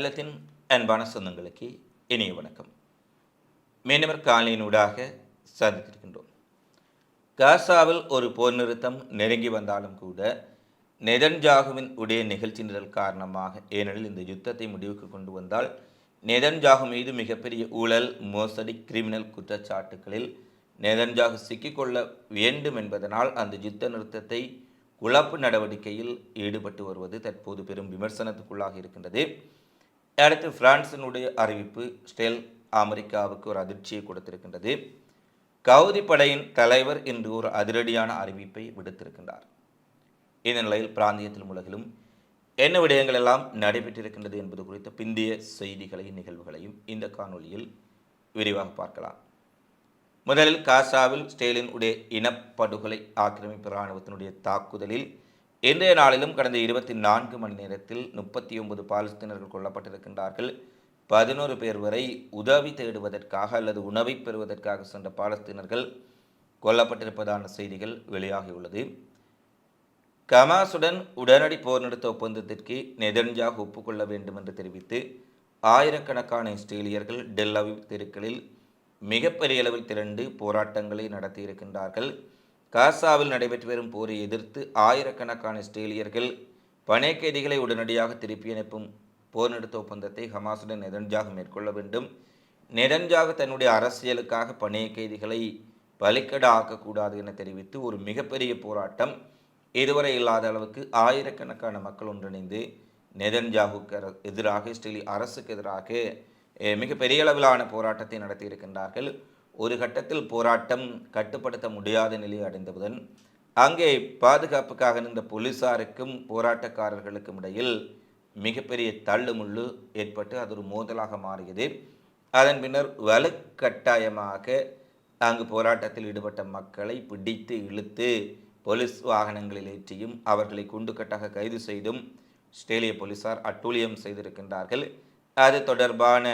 அகிலத்தின் அன்பான சொந்தங்களுக்கு இனிய வணக்கம். மீனவர் காலையினூடாக சந்தித்திருக்கின்றோம். காசாவில் ஒரு போர் நிறுத்தம் நெருங்கி வந்தாலும் கூட நெதன்ஜாகுவின் உடைய நிகழ்ச்சி நிரல் காரணமாக ஏனெனில் இந்த யுத்தத்தை முடிவுக்கு கொண்டு வந்தால் நெதன்ஜாகு மீது மிகப்பெரிய ஊழல் மோசடி கிரிமினல் குற்றச்சாட்டுகளில் நெதன்ஜாகு சிக்கிக்கொள்ள வேண்டும் என்பதனால் அந்த யுத்த நிறுத்தத்தை குழப்பு நடவடிக்கையில் ஈடுபட்டு வருவது தற்போது பெரும் விமர்சனத்துக்குள்ளாக இருக்கின்றது. அடுத்து பிரான்சினுடைய அறிவிப்பு ஸ்டெல் அமெரிக்காவுக்கு ஒரு அதிர்ச்சியை கொடுத்திருக்கின்றது. கவுதி படையின் தலைவர் இன்று ஒரு அதிரடியான அறிவிப்பை விடுத்திருக்கின்றார். இந்த நிலையில் பிராந்தியத்தில் உலகிலும் என்ன விடயங்கள் எல்லாம் நடைபெற்றிருக்கின்றது என்பது குறித்த பிந்திய செய்திகளையும் நிகழ்வுகளையும் இந்த காணொளியில் விரிவாக பார்க்கலாம். முதலில் காசாவில் ஸ்டேலின் உடைய இனப்படுகொலை ஆக்கிரமிப்பு இராணுவத்தினுடைய தாக்குதலில் இன்றைய நாளிலும் கடந்த இருபத்தி நான்கு மணி நேரத்தில் முப்பத்தி ஒன்பது பாலஸ்தீனர்கள் கொல்லப்பட்டிருக்கின்றார்கள். பதினோரு பேர் வரை உதவி தேடுவதற்காக அல்லது உணவை பெறுவதற்காக சென்ற பாலஸ்தீனர்கள் கொல்லப்பட்டிருப்பதான செய்திகள் வெளியாகியுள்ளது. கமாசுடன் உடனடி போர் நிறுத்த ஒப்பந்தத்திற்கு நெதன்ஜாக் ஒப்புக்கொள்ள வேண்டும் என்று தெரிவித்து ஆயிரக்கணக்கான இஸ்ரேலியர்கள் டெல்லவி தெருக்களில் மிகப்பெரிய அளவில் திரண்டு போராட்டங்களை நடத்தியிருக்கின்றார்கள். காசாவில் நடைபெற்று வரும் போரை எதிர்த்து ஆயிரக்கணக்கான இஸ்ரேலியர்கள் பனை கைதிகளை உடனடியாக திருப்பி அனுப்பும் போர் நிறுத்த ஒப்பந்தத்தை ஹமாசுடன் நெதன்ஜாக மேற்கொள்ள வேண்டும். நெதன்ஜாக தன்னுடைய அரசியலுக்காக பணைய கைதிகளை பலிக்கட ஆக்கக்கூடாது என தெரிவித்து ஒரு மிகப்பெரிய போராட்டம் இதுவரை இல்லாத அளவுக்கு ஆயிரக்கணக்கான மக்கள் ஒன்றிணைந்து நெதன்ஜாகுக்கு எதிராக இஸ்ரேலி அரசுக்கு எதிராக மிகப்பெரிய அளவிலான போராட்டத்தை நடத்தியிருக்கின்றார்கள். ஒரு கட்டத்தில் போராட்டம் கட்டுப்படுத்த முடியாத நிலையை அடைந்தவுடன் அங்கே பாதுகாப்புக்காக நின்ற போலீசாருக்கும் போராட்டக்காரர்களுக்கும் இடையில் மிகப்பெரிய தள்ளுமுள்ளு ஏற்பட்டு அது ஒரு மோதலாக மாறியது. அதன் பின்னர் வலுக்கட்டாயமாக அங்கு போராட்டத்தில் ஈடுபட்ட மக்களை பிடித்து இழுத்து போலீஸ் வாகனங்களில் ஏற்றியும் அவர்களை குண்டுக்கட்டாக கைது செய்தும் ஆஸ்திரேலிய போலீசார் அட்டூழியம் செய்திருக்கின்றார்கள். அது தொடர்பான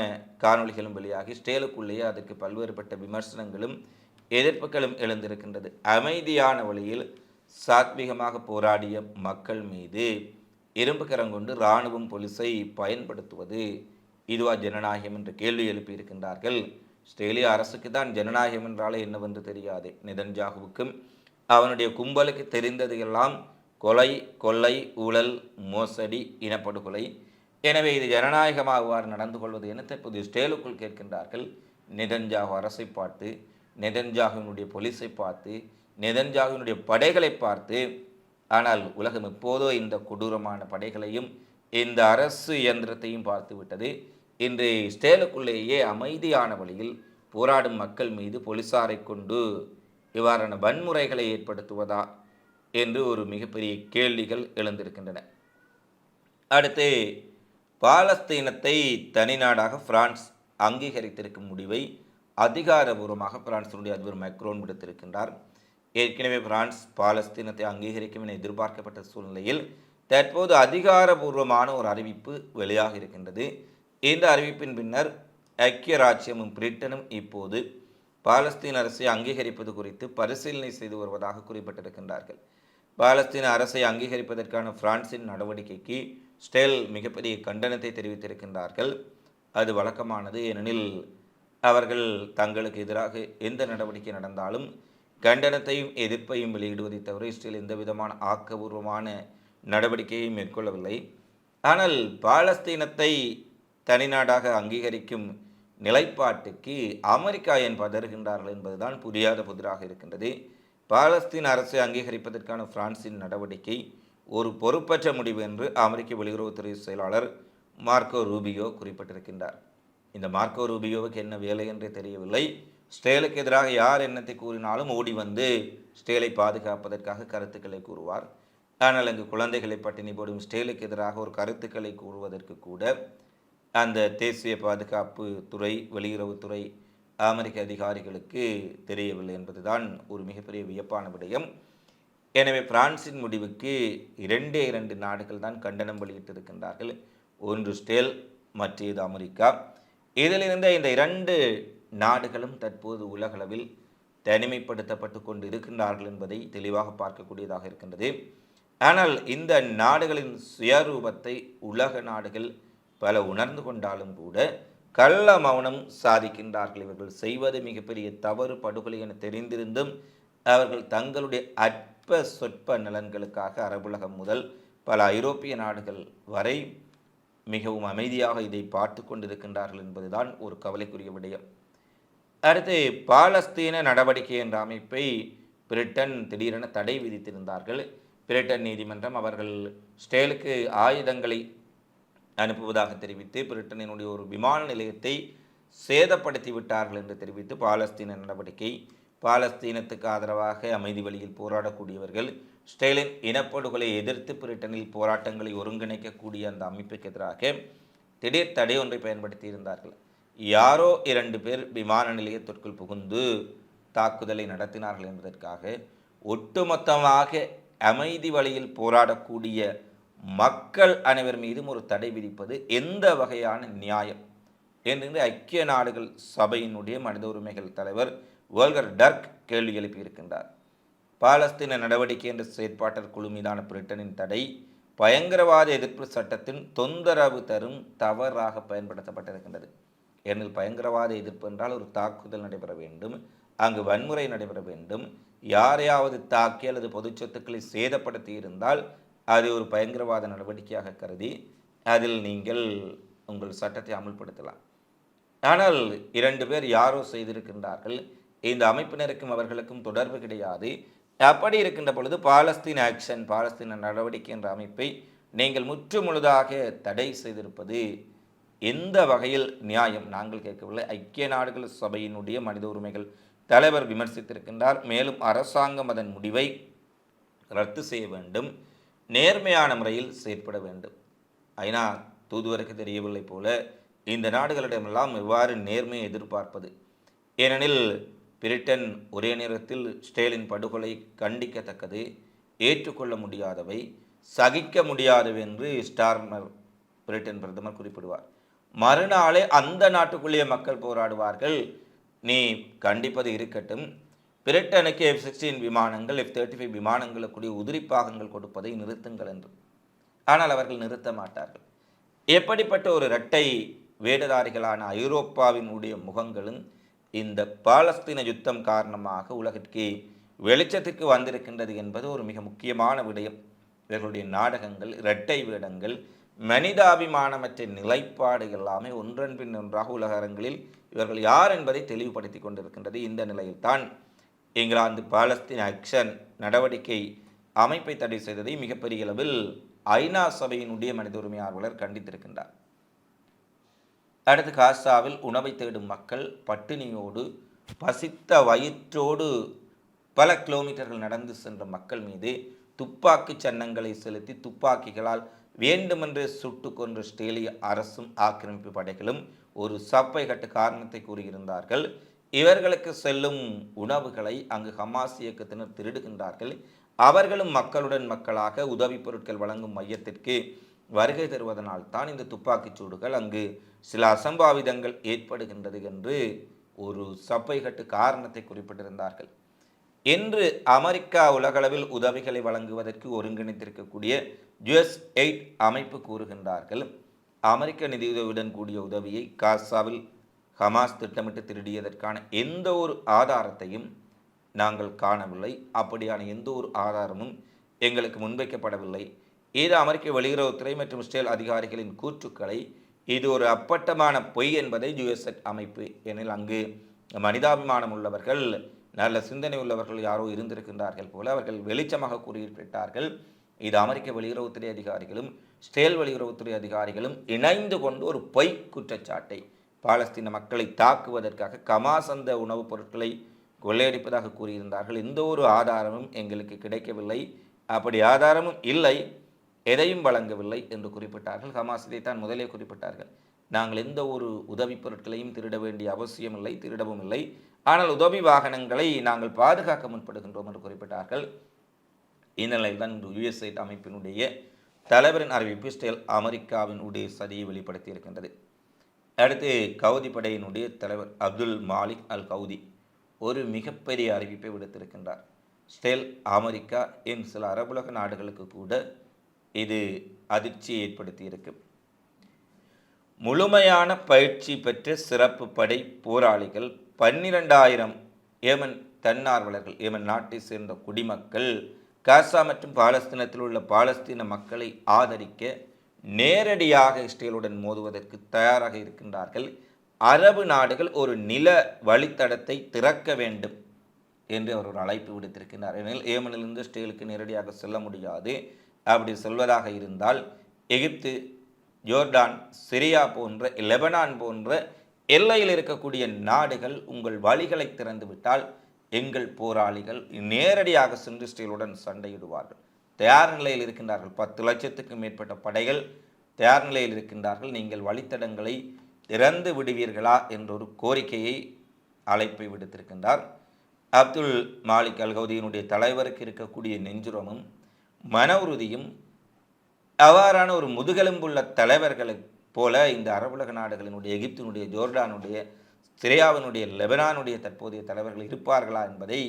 காணொளிகளும் வெளியாகி ஸ்டேலுக்குள்ளேயே அதுக்கு பல்வேறுபட்ட விமர்சனங்களும் எதிர்ப்புகளும் எழுந்திருக்கின்றது. அமைதியான வழியில் சாத்வீகமாக போராடிய மக்கள் மீது இரும்பு கரங்கொண்டு இராணுவம் போலீஸை பயன்படுத்துவது இதுவா ஜனநாயகம் என்று கேள்வி எழுப்பியிருக்கின்றார்கள். ஸ்ட்ரேலிய அரசுக்கு தான் ஜனநாயகம் என்றாலே என்னவென்று தெரியாது. நிதன்ஜாகுவுக்கும் அவனுடைய கும்பலுக்கு தெரிந்தது எல்லாம் கொலை கொள்ளை ஊழல் மோசடி இனப்படுகொலை எனவே இது ஜனநாயகமாக நடந்து கொள்வது என தற்போது ஸ்டேலுக்குள் கேட்கின்றார்கள். நெதன்ஜாகு அரசை பார்த்து நெதன்ஜாகுவினுடைய போலீஸை பார்த்து நெதன்ஜாகுவினுடைய படைகளை பார்த்து ஆனால் உலகம் எப்போதோ இந்த கொடூரமான படைகளையும் இந்த அரசு இயந்திரத்தையும் பார்த்து விட்டது இன்று ஸ்டேலுக்குள்ளேயே அமைதியான வழியில் போராடும் மக்கள் மீது போலீசாரை கொண்டு இவ்வாறான வன்முறைகளை ஏற்படுத்துவதா? என்று ஒரு மிகப்பெரிய கேள்விகள் எழுந்திருக்கின்றன. அடுத்து பாலஸ்தீனத்தை தனிநாடாக பிரான்ஸ் அங்கீகரித்திருக்கும் முடிவை அதிகாரபூர்வமாக பிரான்சினுடைய அதிபர் மேக்ரோன் விடுத்திருக்கின்றார். ஏற்கனவே பிரான்ஸ் பாலஸ்தீனத்தை அங்கீகரிக்கும் என எதிர்பார்க்கப்பட்ட சூழ்நிலையில் தற்போது அதிகாரபூர்வமான ஒரு அறிவிப்பு வெளியாக இருக்கின்றது. இந்த அறிவிப்பின் பின்னர் ஐக்கிய ராஜ்யமும் பிரிட்டனும் இப்போது பாலஸ்தீன் அரசை அங்கீகரிப்பது குறித்து பரிசீலனை செய்து வருவதாக குறிப்பிட்டிருக்கின்றார்கள். பாலஸ்தீன அரசை அங்கீகரிப்பதற்கான பிரான்சின் நடவடிக்கைக்கு ஸ்டெல் மிகப்பெரிய கண்டனத்தை தெரிவித்திருக்கின்றார்கள். அது வழக்கமானது. ஏனெனில் அவர்கள் தங்களுக்கு எதிராக எந்த நடவடிக்கை நடந்தாலும் கண்டனத்தையும் எதிர்ப்பையும் வெளியிடுவதை தவிர இஸ்ரேல் எந்த விதமான ஆக்கபூர்வமான நடவடிக்கையை மேற்கொள்ளவில்லை. ஆனால் பாலஸ்தீனத்தை தனிநாடாக அங்கீகரிக்கும் நிலைப்பாட்டுக்கு அமெரிக்கா என் பதறுகின்றார்கள் என்பதுதான் புரியாத புதிராக இருக்கின்றது. பாலஸ்தீன் அரசை அங்கீகரிப்பதற்கான பிரான்சின் நடவடிக்கை ஒரு பொறுப்பற்ற முடிவு என்று அமெரிக்க வெளியுறவுத்துறை செயலாளர் மார்க்கோ ரூபியோ குறிப்பிட்டிருக்கின்றார். இந்த மார்க்கோ ரூபியோவுக்கு என்ன வேலை என்றே தெரியவில்லை. ஸ்டேலுக்கு எதிராக யார் என்னத்தை கூறினாலும் ஓடி வந்து ஸ்டேலை பாதுகாப்பதற்காக கருத்துக்களை கூறுவார். ஆனால் அங்கு குழந்தைகளை பட்டினி போடும் ஸ்டேலுக்கு எதிராக ஒரு கருத்துக்களை கூறுவதற்கு கூட அந்த தேசிய பாதுகாப்பு துறை வெளியுறவுத்துறை அமெரிக்க அதிகாரிகளுக்கு தெரியவில்லை என்பதுதான் ஒரு மிகப்பெரிய வியப்பான விடயம். எனவே பிரான்சின் முடிவுக்கு இரண்டே இரண்டு நாடுகள் தான் கண்டனம் வெளியிட்டிருக்கின்றார்கள். ஒன்று ஸ்டேல் மற்றது அமெரிக்கா. இதிலிருந்த இந்த இரண்டு நாடுகளும் தற்போது உலகளவில் தனிமைப்படுத்தப்பட்டு கொண்டு இருக்கின்றார்கள் என்பதை தெளிவாக பார்க்கக்கூடியதாக இருக்கின்றது. ஆனால் இந்த நாடுகளின் சுயரூபத்தை உலக நாடுகள் பல உணர்ந்து கொண்டாலும் கூட கள்ள மௌனம் சாதிக்கின்றார்கள். இவர்கள் செய்வது மிகப்பெரிய தவறு படுகொலை என தெரிந்திருந்தும் அவர்கள் தங்களுடைய அற்ப சொற்ப நலன்களுக்காக அரபுலகம் முதல் பல ஐரோப்பிய நாடுகள் வரை மிகவும் அமைதியாக இதை பார்த்து கொண்டிருக்கின்றார்கள் என்பதுதான் ஒரு கவலைக்குரிய விடயம். அடுத்து பாலஸ்தீன நடவடிக்கை என்ற அமைப்பை பிரிட்டன் திடீரென தடை விதித்திருந்தார்கள். பிரிட்டன் நீதிமன்றம் அவர்கள் ஸ்டேலுக்கு ஆயுதங்களை அனுப்புவதாக தெரிவித்து பிரிட்டனினுடைய ஒரு விமான நிலையத்தை சேதப்படுத்தி விட்டார்கள் என்று தெரிவித்து பாலஸ்தீன நடவடிக்கை. பாலஸ்தீனத்துக்கு ஆதரவாக அமைதி வழியில் போராடக்கூடியவர்கள் ஸ்டேலின் இனப்படுகொலை எதிர்த்து பிரிட்டனில் போராட்டங்களை ஒருங்கிணைக்கக்கூடிய அந்த அமைப்புக்கு எதிராக திடீர் தடை ஒன்றை பயன்படுத்தி இருந்தார்கள் யாரோ இரண்டு பேர் விமான நிலையத்திற்குள் புகுந்து தாக்குதலை நடத்தினார்கள் என்பதற்காக ஒட்டுமொத்தமாக அமைதி வழியில் போராடக்கூடிய மக்கள் அனைவர் மீதும் ஒரு தடை விதிப்பது எந்த வகையான நியாயம்? என்று ஐக்கிய நாடுகள் சபையினுடைய மனித உரிமைகள் தலைவர் வேல்கர் டர்க் கேள்வி எழுப்பியிருக்கின்றார். பாலஸ்தீன நடவடிக்கை என்ற செயற்பாட்டர் குழு மீதான பிரிட்டனின் தடை பயங்கரவாத எதிர்ப்பு சட்டத்தின் தொந்தரவு தரும் தவறாக பயன்படுத்தப்பட்டிருக்கின்றது. ஏனில் பயங்கரவாத எதிர்ப்பு என்றால் ஒரு தாக்குதல் நடைபெற வேண்டும் அங்கு வன்முறை நடைபெற வேண்டும். யாரையாவது தாக்கி அல்லது பொது சொத்துக்களை சேதப்படுத்தி இருந்தால் அது ஒரு பயங்கரவாத நடவடிக்கையாக கருதி அதில் நீங்கள் உங்கள் சட்டத்தை அமல்படுத்தலாம். ஆனால் இரண்டு பேர் யாரோ செய்திருக்கின்றார்கள். இந்த அமைப்பினருக்கும் அவர்களுக்கும் தொடர்பு கிடையாது. அப்படி இருக்கின்ற பொழுது பாலஸ்தீன் ஆக்ஷன் பாலஸ்தீன நடவடிக்கை என்ற அமைப்பை நீங்கள் முற்று முழுதாக தடை செய்திருப்பது எந்த வகையில் நியாயம்? நாங்கள் கேட்கவில்லை. ஐக்கிய நாடுகள் சபையினுடைய மனித உரிமைகள் தலைவர் விமர்சித்திருக்கின்றார். மேலும் அரசாங்கம் அதன் முடிவை ரத்து செய்ய வேண்டும். நேர்மையான முறையில் செயற்பட வேண்டும். ஐநா தூதுவருக்கு தெரியவில்லை போல இந்த நாடுகளிடமெல்லாம் எவ்வாறு நேர்மையை எதிர்பார்ப்பது. ஏனெனில் பிரிட்டன் ஒரே நேரத்தில் ஸ்டேலின் படுகொலை கண்டிக்கத்தக்கது ஏற்றுக்கொள்ள முடியாதவை சகிக்க முடியாதவை என்று ஸ்டார்மர் பிரிட்டன் பிரதமர் குறிப்பிடுவார். மறுநாளே அந்த நாட்டுக்குள்ளேயே மக்கள் போராடுவார்கள். நீ கண்டிப்பது இருக்கட்டும். பிரிட்டனுக்கு எஃப் சிக்ஸ்டீன் விமானங்கள் எஃப் தேர்ட்டி ஃபைவ் விமானங்களுக்குரிய உதிரிப்பாகங்கள் கொடுப்பதை நிறுத்துங்கள் என்று. ஆனால் அவர்கள் நிறுத்த மாட்டார்கள். எப்படிப்பட்ட ஒரு இரட்டை வேடதாரிகளான ஐரோப்பாவின் உடைய முகங்களும் இந்த பாலஸ்தீன யுத்தம் காரணமாக உலகிற்கு வெளிச்சத்திற்கு வந்திருக்கின்றது என்பது ஒரு மிக முக்கியமான விடயம். இவர்களுடைய நாடகங்கள் இரட்டை வேடங்கள் மனிதாபிமானமற்ற நிலைப்பாடு எல்லாமே ஒன்றன் பின் ஒன்றாக உலக அரங்கில் இவர்கள் யார் என்பதை தெளிவுபடுத்தி கொண்டிருக்கின்றது. இந்த நிலையில்தான் இங்கிலாந்து பாலஸ்தீன் ஆக்ஷன் நடவடிக்கை அமைப்பை தடை செய்ததை மிகப்பெரிய அளவில் ஐநா சபையினுடைய மனித உரிமை ஆர்வலர் கண்டித்திருக்கின்றார். அடுத்து காசாவில் உணவை தேடும் மக்கள் பட்டினியோடு பசித்த வயிற்றோடு பல கிலோமீட்டர்கள் நடந்து சென்ற மக்கள் மீது துப்பாக்கி சன்னங்களை செலுத்தி துப்பாக்கிகளால் வேண்டுமென்றே சுட்டு கொன்ற ஸ்டேலிய அரசும் ஆக்கிரமிப்பு படைகளும் ஒரு சப்பை கட்டு காரணத்தை கூறியிருந்தார்கள். இவர்களுக்கு செல்லும் உணவுகளை அங்கு ஹமாஸ் இயக்கத்தினர் திருடுகின்றார்கள். அவர்களும் மக்களுடன் மக்களாக உதவி பொருட்கள் வழங்கும் மையத்திற்கு வருகை தருவதனால் தான் இந்த துப்பாக்கிச் சூடுகள் அங்கு சில அசம்பாவிதங்கள் ஏற்படுகின்றது என்று ஒரு சப்பைகட்டு காரணத்தை குறிப்பிட்டிருந்தார்கள். இன்று அமெரிக்கா உலகளவில் உதவிகளை வழங்குவதற்கு ஒருங்கிணைத்திருக்கக்கூடிய ஜுஎஸ் எய்ட் அமைப்பு கூறுகின்றார்கள். அமெரிக்க நிதியுதவியுடன் கூடிய உதவியை காசாவில் ஹமாஸ் திட்டமிட்டு திருடியதற்கான எந்த ஒரு ஆதாரத்தையும் நாங்கள் காணவில்லை. அப்படியான எந்த ஒரு ஆதாரமும் எங்களுக்கு முன்வைக்கப்படவில்லை. இது அமெரிக்க வெளியுறவுத்துறை மற்றும் இஸ்ரேல் அதிகாரிகளின் கூற்றுக்களை இது ஒரு அப்பட்டமான பொய் என்பதை யுஎஸ்எட் அமைப்பு எனில் அங்கு மனிதாபிமானம் உள்ளவர்கள் நல்ல சிந்தனை உள்ளவர்கள் யாரோ இருந்திருக்கின்றார்கள் போல அவர்கள் வெளிச்சமாக கூறியிருக்கிறார்கள் இது அமெரிக்க வெளியுறவுத்துறை அதிகாரிகளும் ஸ்டேல் வெளியுறவுத்துறை அதிகாரிகளும் இணைந்து கொண்டு ஒரு பொய் குற்றச்சாட்டை பாலஸ்தீன மக்களை தாக்குவதற்காக கமாஸ் அந்த உணவுப் பொருட்களை கொள்ளையடிப்பதாக கூறியிருந்தார்கள். எந்த ஒரு ஆதாரமும் எங்களுக்கு கிடைக்கவில்லை. அப்படி ஆதாரமும் இல்லை. எதையும் வழங்கவில்லை என்று குறிப்பிட்டார்கள். ஹமாஸ் இதைத்தான் முதலே குறிப்பிட்டார்கள். நாங்கள் எந்த ஒரு உதவி பொருட்களையும் திருட வேண்டிய அவசியம் இல்லை திருடவும் இல்லை. ஆனால் உதவி வாகனங்களை நாங்கள் பாதுகாக்க முற்படுகின்றோம் என்று குறிப்பிட்டார்கள். இந்நிலையில் தான் யுஎஸ்ஐட் அமைப்பினுடைய தலைவரின் அறிவிப்பு ஸ்டேல் அமெரிக்காவின் உடைய சதியை வெளிப்படுத்தி இருக்கின்றது அடுத்து கவுதி படையினுடைய தலைவர் அப்துல் மாலிக் அல் கவுதி ஒரு மிகப்பெரிய அறிவிப்பை விடுத்திருக்கின்றார். ஸ்டெல் அமெரிக்கா என் சில அரபுலக நாடுகளுக்கு கூட இது அதிர்ச்சியை ஏற்படுத்தியிருக்கு. முழுமையான பயிற்சி பெற்ற சிறப்பு படை போராளிகள் பன்னிரெண்டாயிரம் ஏமன் தன்னார்வலர்கள் ஏமன் நாட்டை சேர்ந்த குடிமக்கள் காசா மற்றும் பாலஸ்தீனத்தில் உள்ள பாலஸ்தீன மக்களை ஆதரிக்க நேரடியாக இஸ்ரேலுடன் மோதுவதற்கு தயாராக இருக்கின்றார்கள். அரபு நாடுகள் ஒரு நில வழித்தடத்தை திறக்க வேண்டும் என்று அவர் ஒரு அழைப்பு விடுத்திருக்கிறார் ஏனெனில் ஏமனிலிருந்து இஸ்ரேலுக்கு நேரடியாக செல்ல முடியாது. அப்படி சொல்வதாக இருந்தால் எகிப்து ஜோர்டான் சிரியா போன்ற லெபனான் போன்ற எல்லையில் இருக்கக்கூடிய நாடுகள் உங்கள் வழிகளை திறந்துவிட்டால் எங்கள் போராளிகள் நேரடியாக சென்று இஸ்ரேலுடன் சண்டையிடுவார்கள். தயார் நிலையில் இருக்கின்றார்கள். பத்து லட்சத்துக்கும் மேற்பட்ட படைகள் தயார் நிலையில் இருக்கின்றார்கள். நீங்கள் வழித்தடங்களை திறந்து விடுவீர்களா என்றொரு கோரிக்கையை அழைப்பை விடுத்திருக்கின்றார். அப்துல் மாலிக் அல்கௌதியினுடைய தலைவருக்கு இருக்கக்கூடிய நெஞ்சுரமும் மன உறுதியும் அவ்வாறான ஒரு முதுகெலும்புள்ள தலைவர்களைப் போல இந்த அரபுலக நாடுகளினுடைய எகிப்தினுடைய ஜோர்டானுடைய சிரியாவினுடைய லெபனானுடைய தற்போதைய தலைவர்கள் இருப்பார்களா என்பதை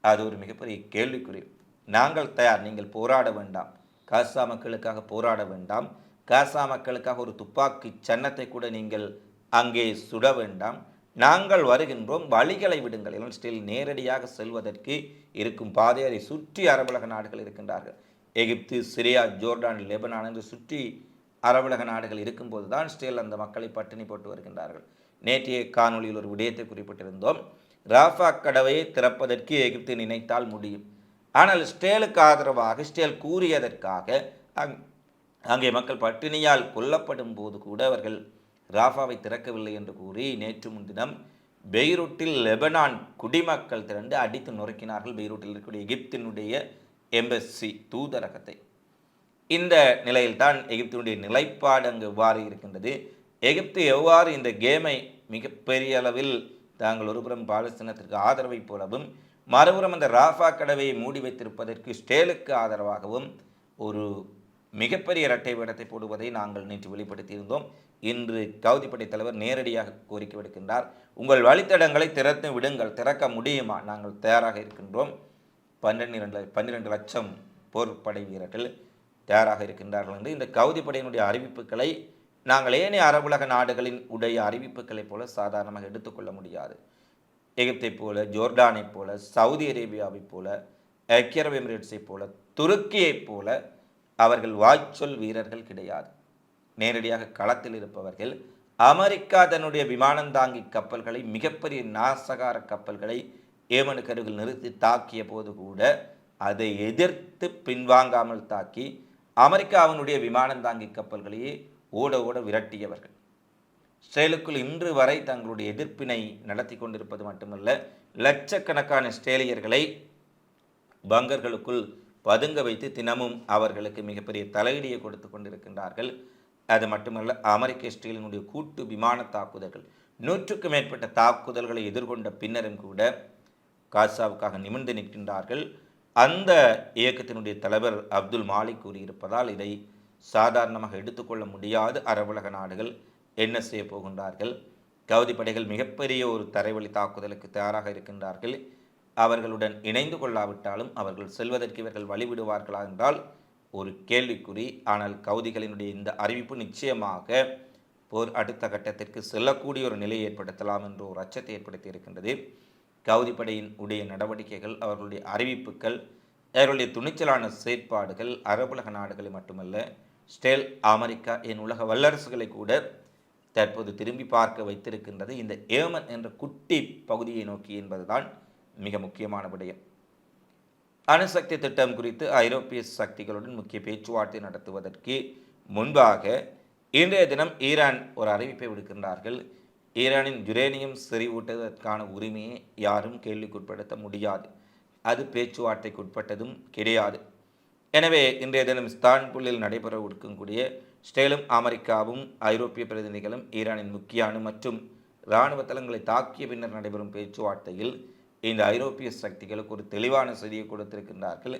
அது ஒரு மிகப்பெரிய கேள்விக்குறி. நாங்கள் தயார் நீங்கள் போராட வேண்டாம். காசா மக்களுக்காக போராட வேண்டாம். காசா மக்களுக்காக ஒரு துப்பாக்கி சன்னத்தை கூட நீங்கள் அங்கே சுட வேண்டாம். நாங்கள் வருகின்றோம் வழிகளை விடுங்கள். எல்லாம் ஸ்டில் நேரடியாக செல்வதற்கு இருக்கும் பாதையை சுற்றி அரபுலக நாடுகள் இருக்கின்றார்கள். எகிப்து சிரியா ஜோர்டான் லெபனான் என்று சுற்றி அரபுலக நாடுகள் இருக்கும்போது தான் ஸ்டில் அந்த மக்களை பட்டினி போட்டு வருகின்றார்கள். நேற்றைய காணொளியில் ஒரு விடயத்தை குறிப்பிட்டிருந்தோம். ராஃபா கடவையை திறப்பதற்கு எகிப்து நினைத்தால் முடியும். ஆனால் ஸ்டேலுக்கு ஆதரவாக ஸ்டேல் கூறியதற்காக அங் அங்கே மக்கள் பட்டினியால் கொல்லப்படும் போது கூட அவர்கள் ராஃபாவை திறக்கவில்லை என்று கூறி நேற்று முன்தினம் பெய்ரூட்டில் லெபனான் குடிமக்கள் திரண்டு அடித்து நொறுக்கினார்கள். பெய்ரூட்டில் இருக்கக்கூடிய எகிப்தினுடைய எம்பசி தூதரகத்தை. இந்த நிலையில்தான் எகிப்தினுடைய நிலைப்பாடு அங்கு எவ்வாறு இருக்கின்றது? எகிப்து எவ்வாறு இந்த கேமை மிகப்பெரிய அளவில் தாங்கள் ஒருபுறம் பாலஸ்தீனத்திற்கு ஆதரவை போலவும் மறுபுறம் அந்த ராஃபா கடவையை மூடி வைத்திருப்பதற்கு ஸ்டேலுக்கு ஆதரவாகவும் ஒரு மிகப்பெரிய இரட்டை வேடத்தை போடுவதை நாங்கள் நேற்று வெளிப்படுத்தியிருந்தோம். இன்று கவுதிப்படை தலைவர் நேரடியாக கோரிக்கை விடுக்கின்றார். உங்கள் வழித்தடங்களை திறந்து விடுங்கள் திறக்க முடியுமா? நாங்கள் தயாராக இருக்கின்றோம். பன்னிரெண்டு பன்னிரெண்டு லட்சம் போர்ப்படை வீரர்கள் தயாராக இருக்கின்றார்கள் என்று இந்த கவுதிப்படையினுடைய அறிவிப்புகளை நாங்கள் ஏனைய அரபுலக நாடுகளின் உடைய அறிவிப்புகளைப் போல சாதாரணமாக எடுத்துக்கொள்ள முடியாது. எகிப்தைப் போல ஜோர்டானைப் போல சவுதி அரேபியாவைப் போல ஐக்கிய அரபு எமிரேட்ஸை போல துருக்கியைப் போல அவர்கள் வாய்ச்சொல் வீரர்கள் கிடையாது. நேரடியாக களத்தில் இருப்பவர்கள் அமெரிக்கா தன்னுடைய விமானந்தாங்கி கப்பல்களை மிகப்பெரிய நாசகார கப்பல்களை ஏமனுக்கு அருகில் நிறுத்தி தாக்கிய போது கூட அதை எதிர்த்து பின்வாங்காமல் தாக்கி அமெரிக்காவினுடைய விமானந்தாங்கி கப்பல்களையே ஓட ஓட விரட்டியவர்கள். இஸ்ரேலுக்குள் இன்று வரை தங்களுடைய எதிர்ப்பினை நடத்தி கொண்டிருப்பது மட்டுமல்ல லட்சக்கணக்கான ஸ்ட்ரேலியர்களை பங்கர்களுக்குள் பதுங்க வைத்து தினமும் அவர்களுக்கு மிகப்பெரிய தலையீடியை கொடுத்து கொண்டிருக்கின்றார்கள். அது மட்டுமல்ல அமெரிக்க இஸ்ரேலினுடைய கூட்டு விமான தாக்குதல்கள். நூற்றுக்கும் மேற்பட்ட தாக்குதல்களை எதிர்கொண்ட பின்னரும் கூட காசாவுக்காக நிமிர்ந்து நிற்கின்றார்கள். அந்த இயக்கத்தினுடைய தலைவர் அப்துல் மாலிக் கூறியிருப்பதால் இதை சாதாரணமாக எடுத்துக்கொள்ள முடியாது. அரபுலக நாடுகள் என்ன செய்ய போகின்றார்கள்? கவுதி படைகள் மிகப்பெரிய ஒரு தரைவழி தாக்குதலுக்கு தயாராக இருக்கின்றார்கள். அவர்களுடன் இணைந்து கொள்ளாவிட்டாலும் அவர்கள் செல்வதற்கு இவர்கள் வழிவிடுவார்களா என்றால் ஒரு கேள்விக்குறி. ஆனால் கவுதிகளினுடைய இந்த அறிவிப்பு நிச்சயமாக போர் அடுத்த கட்டத்திற்கு செல்லக்கூடிய ஒரு நிலையை ஏற்படுத்தலாம் என்ற ஒரு அச்சத்தை ஏற்படுத்தி இருக்கின்றது. கவுதி படையின் உடைய நடவடிக்கைகள் அவர்களுடைய அறிவிப்புகள் அவர்களுடைய துணிச்சலான செயற்பாடுகள் அரபுலக நாடுகளை மட்டுமல்ல ஸ்டேல் அமெரிக்கா என் உலக வல்லரசுகளை கூட தற்போது திரும்பி பார்க்க வைத்திருக்கின்றது இந்த ஏமன் என்ற குட்டி பகுதியை நோக்கி என்பதுதான் மிக முக்கியமான விடயம். அணுசக்தி திட்டம் குறித்து ஐரோப்பிய சக்திகளுடன் முக்கிய பேச்சுவார்த்தை நடத்துவதற்கு முன்பாக இன்றைய தினம் ஈரான் ஒரு அறிவிப்பை விடுக்கின்றார்கள். ஈரானின் யுரேனியம் செறிவூட்டுவதற்கான உரிமையை யாரும் கேள்விக்குட்படுத்த முடியாது. அது பேச்சுவார்த்தைக்குட்பட்டதும் கிடையாது. எனவே இன்றைய தினம் ஸ்தான்புல்லில் நடைபெற இருக்கக்கூடிய ஸ்டேலும் அமெரிக்காவும் ஐரோப்பிய பிரதிநிதிகளும் ஈரானின் முக்கிய அணு மற்றும் இராணுவ தளங்களை தாக்கிய பின்னர் நடைபெறும் பேச்சுவார்த்தையில் இந்த ஐரோப்பிய சக்திகளுக்கு ஒரு தெளிவான செய்தியை கொடுத்திருக்கின்றார்கள்.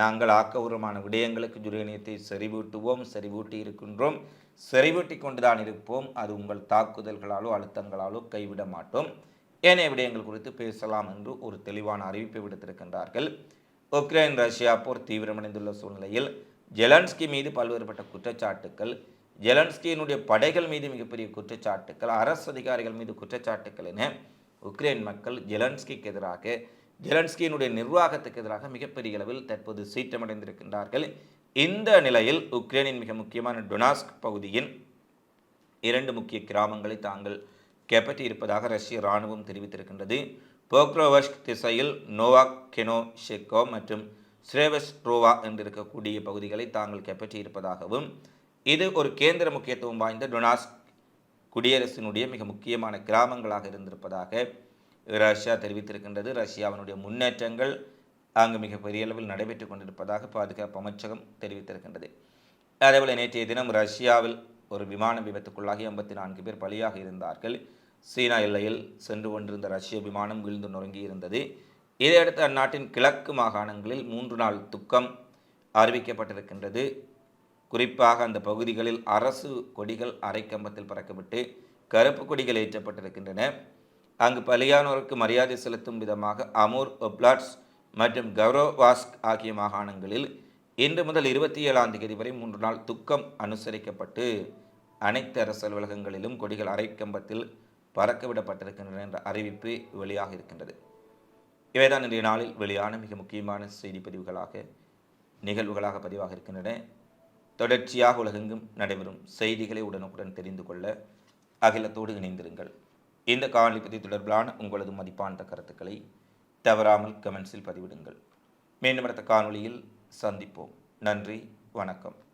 நாங்கள் ஆக்கபூர்வமான விடயங்களுக்கு ஜுரேனியத்தை செறிவூட்டுவோம் செறிவூட்டி இருக்கின்றோம். செறிவூட்டி கொண்டுதான் இருப்போம். அது உங்கள் தாக்குதல்களாலோ அழுத்தங்களாலோ கைவிட மாட்டோம். ஏனைய விடயங்கள் குறித்து பேசலாம் என்று ஒரு தெளிவான அறிவிப்பை விடுத்திருக்கின்றார்கள். உக்ரைன் ரஷ்யா போர் தீவிரமடைந்துள்ள சூழ்நிலையில் ஜெலன்ஸ்கி மீது பல்வேறுபட்ட குற்றச்சாட்டுக்கள் ஜெலன்ஸ்கியினுடைய படைகள் மீது மிகப்பெரிய குற்றச்சாட்டுக்கள் அரசு அதிகாரிகள் மீது குற்றச்சாட்டுக்கள் என உக்ரைன் மக்கள் ஜெலன்ஸ்கிக்கு எதிராக ஜெலன்ஸ்கியினுடைய நிர்வாகத்துக்கு எதிராக மிகப்பெரிய அளவில் தற்போது சீற்றமடைந்திருக்கின்றார்கள். இந்த நிலையில் உக்ரைனின் மிக முக்கியமான டொனாஸ்க் பகுதியின் இரண்டு முக்கிய கிராமங்களை தாங்கள் கைப்பற்றி இருப்பதாக ரஷ்ய இராணுவம் தெரிவித்திருக்கின்றது. போக்ரோவஸ்க் திசையில் நோவாக் கெனோ ஷெக்கோ மற்றும் ஸ்ரேவஸ்ட்ரோவா என்று இருக்கக்கூடிய பகுதிகளை தாங்கள் கைப்பற்றியிருப்பதாகவும் இது ஒரு கேந்திர முக்கியத்துவம் வாய்ந்த டொனாஸ் குடியரசினுடைய மிக முக்கியமான கிராமங்களாக இருந்திருப்பதாக ரஷ்யா தெரிவித்திருக்கின்றது. ரஷ்யாவினுடைய முன்னேற்றங்கள் அங்கு மிக பெரிய அளவில் நடைபெற்றுக் கொண்டிருப்பதாக பாதுகாப்பு அமைச்சகம் தெரிவித்திருக்கின்றது. அதேபோல் நேற்றைய தினம் ரஷ்யாவில் ஒரு விமான விபத்துக்குள்ளாகி ஐம்பத்தி நான்கு பேர் பலியாக இருந்தார்கள். சீனா எல்லையில் சென்று கொண்டிருந்த ரஷ்ய விமானம் வீழ்ந்து நொறுங்கி இருந்தது இதையடுத்து அந்நாட்டின் கிழக்கு மாகாணங்களில் மூன்று நாள் துக்கம் அறிவிக்கப்பட்டிருக்கின்றது. குறிப்பாக அந்த பகுதிகளில் அரசு கொடிகள் அரைக்கம்பத்தில் பறக்கப்பட்டு கருப்பு கொடிகள் ஏற்றப்பட்டிருக்கின்றன. அங்கு பலியானோருக்கு மரியாதை செலுத்தும் விதமாக அமூர் ஒப்லாட்ஸ் மற்றும் கௌரோவாஸ்க் ஆகிய மாகாணங்களில் இன்று முதல் இருபத்தி ஏழாம் தேதி வரை மூன்று நாள் துக்கம் அனுசரிக்கப்பட்டு அனைத்து அரசு அலுவலகங்களிலும் கொடிகள் அரைக்கம்பத்தில் பறக்க விடப்பட்டிருக்கின்றன என்ற அறிவிப்பு வெளியாக இருக்கின்றது இவைதான் இன்றைய நாளில் வெளியான மிக முக்கியமான செய்தி பதிவுகளாக நிகழ்வுகளாக பதிவாக இருக்கின்றன. தொடர்ச்சியாக உலகெங்கும் நடைபெறும் செய்திகளை உடனுக்குடன் தெரிந்து கொள்ள அகிலத்தோடு இணைந்திருங்கள். இந்த காணொலி பற்றி தொடர்பிலான உங்களது மதிப்பான கருத்துக்களை தவறாமல் கமெண்ட்ஸில் பதிவிடுங்கள். மீண்டும் அடுத்த காணொளியில் சந்திப்போம். நன்றி வணக்கம்.